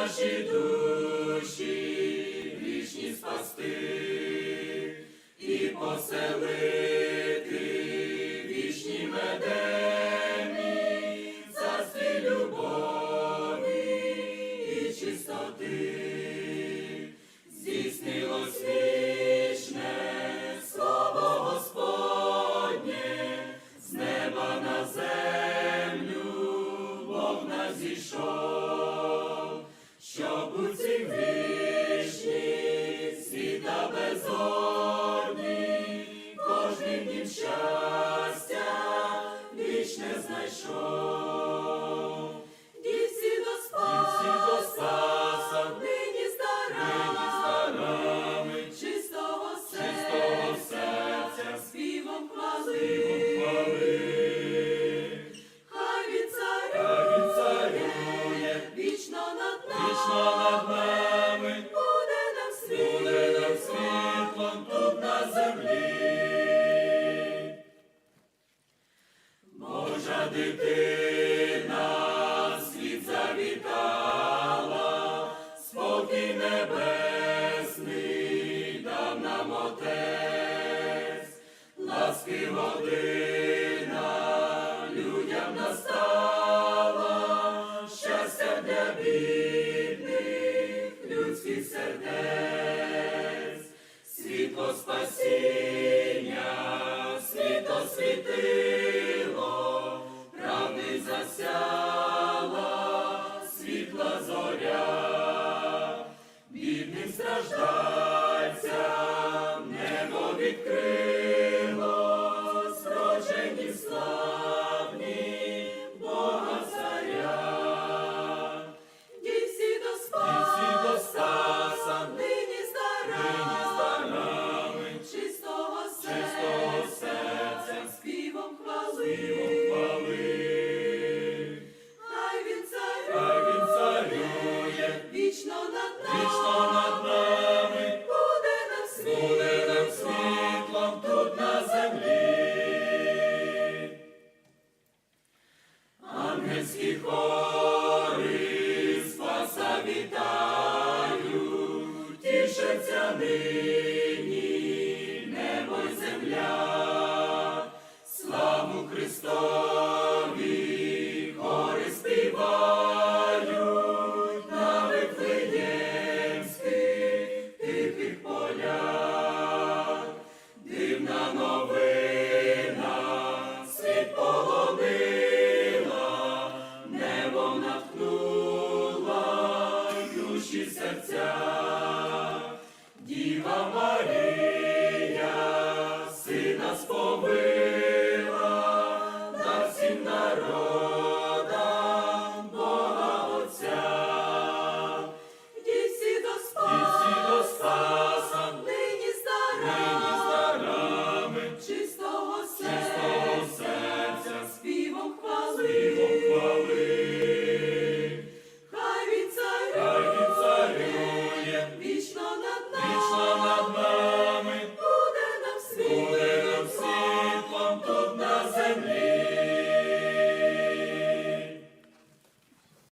наші душі вічні спасти і поселити вічні медемі, царстві любові і чистоти, здійснилось вічне слово Господнє з неба на землю, Бог зійшов. soul. Дитина світ завітала, спокій небесний дав нам отець, ласки година людям настала, щастя для сердець, світло спасіння, світло світило, страждальцям небо відкрило, срочені славні Бога царя, дівсі до спаса, спаса нині старами, чистого серця, співом хвали. Вічно над нами. серця нині, небо й земля, славу Христові, гори співають на Вифлеємських тихих полях, дивна новина, світ полонила, небом натхнула душі серця. just for